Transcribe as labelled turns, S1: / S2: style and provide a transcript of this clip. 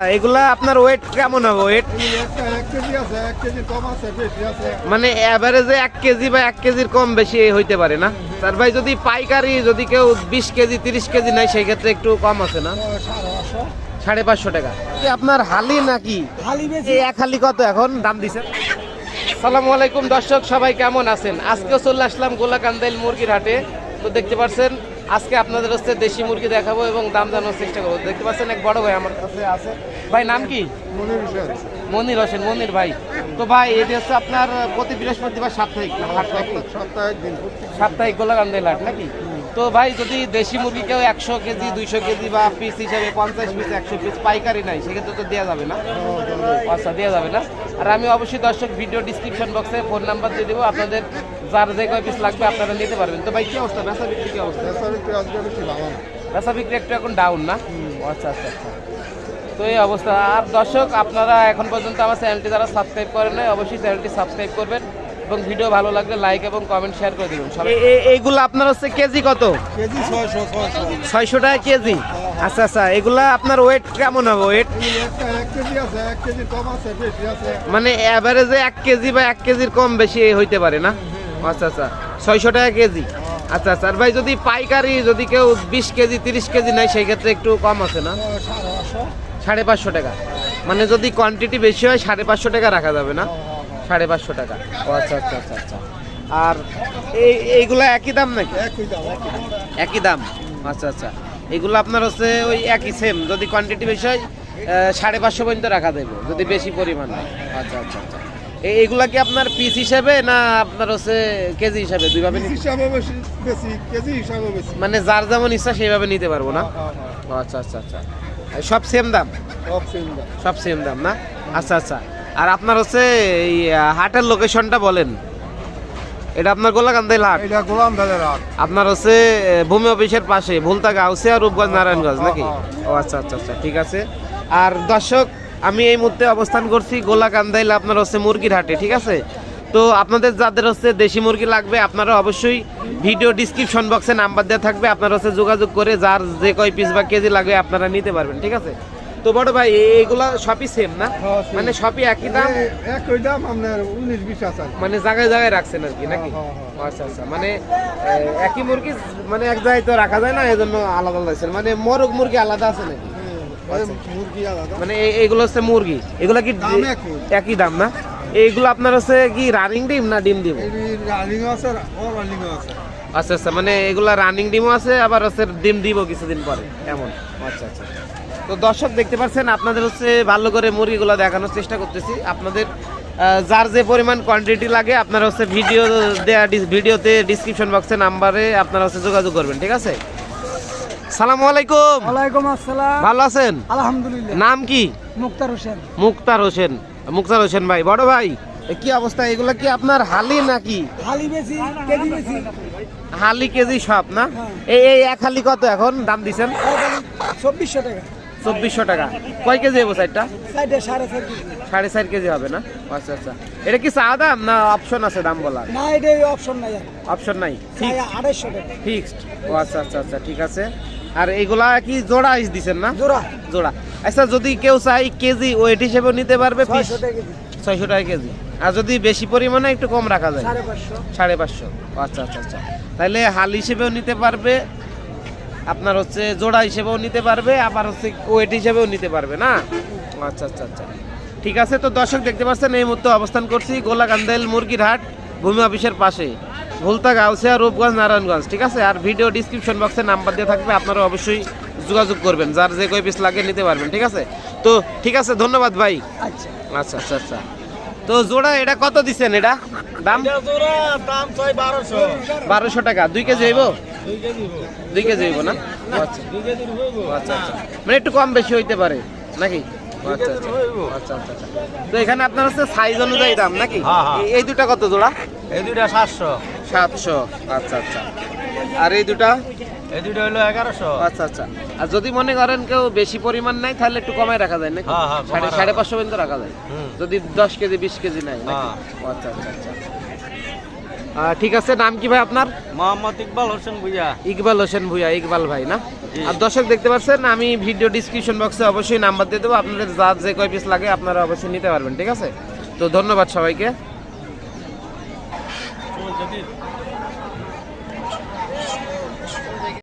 S1: এগুলা আপনার ওয়েট কেমন হবে? ওয়েট মানে অ্যাভারেজে এক কেজি বা এক কেজির কম বেশি হইতে পারে না? স্যার ভাই যদি পাইকারি যদি কেউ বিশ কেজি তিরিশ কেজি নেয় সেই ক্ষেত্রে একটু কম আছে না?
S2: সাড়ে পাঁচশো
S1: টাকা। কি আপনার হালি নাকি? এক হালি কত এখন? দাম দিছেন। সালামু আলাইকুম দর্শক সবাই কেমন আছেন? আজকেও চলে আসলাম গোলাকান্দাইল মুরগির হাটে। তো দেখতে পাচ্ছেন আজকে আপনাদের হচ্ছে দেশি মুরগি দেখাবো এবং দাম জানার চেষ্টা করব। দেখতে পাচ্ছেন এক বড় ভাই আমার কাছে আছে। ভাই নাম কি?
S2: মনির হোসেন।
S1: মনির হোসেন মনির ভাই। তো ভাই এটি হচ্ছে আপনার প্রতি বৃহস্পতিবার সাপ্তাহিক হাট নাকি
S2: সপ্তাহে একদিন
S1: সাপ্তাহিক গোলাকান্দাইল হাট নাকি? তো ভাই যদি দেশি মুরগি কেউ একশো কেজি দুইশো কেজি বা পিস হিসাবে পঞ্চাশ পিস একশো পিস পাইকারি নাই সেক্ষেত্রে তো দেওয়া যাবে না। আচ্ছা দেওয়া যাবে না। আর আমি অবশ্যই দর্শক ভিডিও ডিসক্রিপশন বক্সে ফোন নাম্বার দিয়ে দেবো। আপনাদের যার যে কয় পিস লাগবে আপনারা নিতে পারবেন। তো ভাই কি অবস্থা? বেচা বিক্রি কি অবস্থা?
S2: বেচারিতে আজকে বেশি ভালো। না
S1: বেচা বিক্রি একটু এখন ডাউন না? আচ্ছা আচ্ছা আচ্ছা। তো এই অবস্থা। আর দর্শক আপনারা এখন পর্যন্ত আমার চ্যানেলটি যারা সাবস্ক্রাইব করেন নাই অবশ্যই চ্যানেলটি সাবস্ক্রাইব করবেন এবং ভিডিও ভালো লাগলে লাইক এবং কমেন্ট শেয়ার করে দিবেন। এইগুলো আপনার হচ্ছে কেজি কত?
S2: কেজি ছয়শো ছয়শো।
S1: টাকা কেজি? আচ্ছা আচ্ছা। এগুলা আপনার ওয়েট কেমন হবে? ওয়েট
S2: এক কেজি আছে এক কেজি কম আছে বেশি আছে।
S1: মানে অ্যাভারেজে এক কেজি বা এক কেজির কম বেশি হইতে পারে না? আচ্ছা আচ্ছা। ছয়শো টাকা কেজি। আচ্ছা আচ্ছা। আর ভাই যদি পাইকারি যদি কেউ বিশ কেজি তিরিশ কেজি নেয় সেই ক্ষেত্রে একটু কম আছে না?
S2: সাড়ে পাঁচশো
S1: টাকা। মানে যদি কোয়ান্টিটি বেশি হয় সাড়ে পাঁচশো টাকা রাখা যাবে না? সাড়ে পাঁচশো টাকা। ও আচ্ছা আচ্ছা আচ্ছা আচ্ছা। আর এই এইগুলো একই দাম নাকি?
S2: একই দাম একই দাম।
S1: আচ্ছা আচ্ছা। এগুলো আপনার হচ্ছে ওই একই সেম যদি কোয়ান্টিটি বেশি হয় সাড়ে পাঁচশো পর্যন্ত রাখা দেবে যদি বেশি পরিমাণ আচ্ছা আচ্ছা আচ্ছা। এগুলা কি আপনার পিস হিসাবে না আপনার হচ্ছে কেজি হিসাবে? দুইভাবে
S2: হিসাবে বেশি কেজি হিসাবে বেশি।
S1: মানে যার যেমন ইচ্ছা সেইভাবে নিতে পারব না?
S2: হ্যাঁ, হ্যাঁ, হ্যাঁ।
S1: ও আচ্ছা আচ্ছা আচ্ছা। সব সেম দাম?
S2: সব সেম দাম।
S1: সব সেম দাম না? আচ্ছা আচ্ছা। আর আপনার হচ্ছে এই হাটের লোকেশনটা বলেন। এটা আপনার গোলাকান্দাইল হাট?
S2: এটা দালের হাট।
S1: আপনার হচ্ছে ভূমি অফিসের পাশে ভুলতা গাউসে আর রূপগঞ্জ নারায়ণগঞ্জ নাকি? ও আচ্ছা আচ্ছা আচ্ছা ঠিক আছে। আর দর্শক আমি এই মুহূর্তে অবস্থান করছি গোলাকান্দাইল আপনার হচ্ছে মুরগির হাটে ঠিক আছে? তো আপনাদের যাদের হচ্ছে দেশি মুরগি লাগবে আপনারা অবশ্যই ভিডিও ডিসক্রিপশন বক্সে নাম্বার দেওয়া থাকবে আপনারা হচ্ছে যোগাযোগ করে যার যে কয় পিস বা কেজি লাগবে আপনারা নিতে পারবেন ঠিক আছে? তো বড় ভাই এ- এগুলা সবই সেম না?
S2: হ্যাঁ,
S1: মানে সবই একই দাম?
S2: একই দাম আপনার উনিশ বিশ আছে
S1: মানে জায়গায় জায়গায় রাখছেন আর কি নাকি?
S2: হ্যাঁ, হ্যাঁ,
S1: আচ্ছা আচ্ছা। মানে একই মুরগি মানে এক জায়গায় তো রাখা যায় না এই জন্য আলাদা আলাদা আছে। মানে মোরগ মুরগি আলাদা আছে নাকি? মানে এ- এইগুলো হচ্ছে মুরগি। এগুলো কি
S2: একই।
S1: দাম না? এইগুলো আপনার হচ্ছে কি রানিং ডিম না ডিম দিব?
S2: রানিং আছে রানিং আছে।
S1: আচ্ছা আচ্ছা। মানে এগুলা রানিং ডিমও আছে আবার হচ্ছে ডিম দিব কিছুদিন পরে। এমন। আচ্ছা আচ্ছা। তো দর্শক দেখতে পাচ্ছেন আপনাদের হচ্ছে ভালো করে মুরগিগুলো দেখানোর চেষ্টা করতেছি। আপনাদের যার যে পরিমাণ কোয়ান্টিটি লাগে আপনারা হচ্ছে ভিডিও দেয়া ভিডিওতে ডিসক্রিপশন বক্সে নাম্বারে আপনারা হচ্ছে যোগাযোগ করবেন ঠিক আছে? সালামু আলাইকুম।
S3: ওয়ালাইকুম আসসালাম।
S1: ভালো আছেন?
S3: আলহামদুলিল্লাহ।
S1: নাম কি?
S3: মুক্তার হোসেন।
S1: মুক্তার হোসেন। মুক্তার হোসেন ভাই বড় ভাই কি অবস্থা? এগুলা কি আপনার হালি নাকি?
S3: হালি বেশি কেজি বেশি।
S1: হালি কেজি সব না?
S3: হ্যাঁ।
S1: এই এই এক হালি কত এখন? দাম দিছেন?
S3: চব্বিশশো টাকা।
S1: চব্বিশশো টাকা। কয় কেজি হব সাইডটা?
S3: সাড়ে চার কেজি।
S1: হবে না? আচ্ছা আচ্ছা। এটা কি চা দাম না অপশন আছে দাম বলার?
S3: না এটা অপশন নাই
S1: অপশন নাই।
S3: চাই আড়াইশো টাকা।
S1: ফিক্সড ও আচ্ছা আচ্ছা আচ্ছা ঠিক আছে। আর এগুলা কি জোড়া আইস দিছেন না?
S3: জোড়া।
S1: জোড়া। আচ্ছা যদি কেউ চাই কেজি ওয়েট হিসেবেও নিতে পারবে
S3: ছয়শো টাকা কেজি।
S1: ছয়শো টাকা কেজি। আর যদি বেশি পরিমাণে একটু কম রাখা যায়?
S3: সাড়ে পাঁচশো।
S1: আচ্ছা আচ্ছা আচ্ছা। তাহলে হাল হিসেবেও নিতে পারবে আপনার হচ্ছে জোড়া হিসেবেও নিতে পারবে আবার হচ্ছে ওয়েট হিসেবেও নিতে পারবে না? আচ্ছা আচ্ছা আচ্ছা। ঠিক আছে তো দর্শক দেখতে পাচ্ছেন এই মুহূর্তে অবস্থান করছি গোলাকান্দেল মুরগির হাট ভূমি অফিসের পাশে। ভুলতা গাউসিয়া রূপগঞ্জ নারায়ণগঞ্জ ঠিক আছে? আর ভিডিও ডিসক্রিপশন বক্সে নাম্বার দিয়ে থাকবে আপনারা অবশ্যই যোগাযোগ করবেন যার যে কয় পিস লাগে নিতে পারবেন ঠিক আছে? তো ঠিক আছে ধন্যবাদ ভাই।
S3: আচ্ছা।
S1: আচ্ছা আচ্ছা আচ্ছা। তো জোড়া এটা কত দিচ্ছেন এটা? দাম?
S2: বারোশো।
S1: বারোশো টাকা। দুই কেজি হইব? দুই কেজি হইব। না? আচ্ছা। আচ্ছা আচ্ছা। মানে একটু কম বেশি হইতে পারে নাকি? আচ্ছা আচ্ছা। আচ্ছা আচ্ছা আচ্ছা। তো এখানে আপনার হচ্ছে সাইজ অনুযায়ী দাম নাকি?
S2: হ্যাঁ, হ্যাঁ।
S1: এই- দুটা কত জোড়া?
S2: এই দুইটা সাতশো।
S1: সাতশো। আচ্ছা আচ্ছা। আর এই দুটা?
S2: এই দুইটা হলো এগারোশো।
S1: আচ্ছা আচ্ছা। আর যদি মনে করেন কেউ বেশি পরিমাণ নাই তাহলে একটু কমায় রাখা যায় নাকি?
S2: হ্যাঁ, হ্যাঁ,
S1: সাড়ে সাড়ে পাঁচশো পর্যন্ত রাখা যায়। যদি দশ কেজি বিশ কেজি নাই
S2: হ্যাঁ।
S1: আচ্ছা আচ্ছা আচ্ছা। ঠিক আছে নাম কি ভাই আপনার?
S2: মোহাম্মদ ইকবাল হোসেন ভুইয়া।
S1: ইকবাল হোসেন ভুইয়া ইকবাল ভাই না? আর দর্শক দেখতে পাচ্ছেন আমি ভিডিও ডিসক্রিপশন বক্সে অবশ্যই নাম্বার দিয়ে দেবো। আপনাদের যা যে কয় পিস লাগে আপনারা অবশ্যই নিতে পারবেন ঠিক আছে? তো ধন্যবাদ সবাইকে।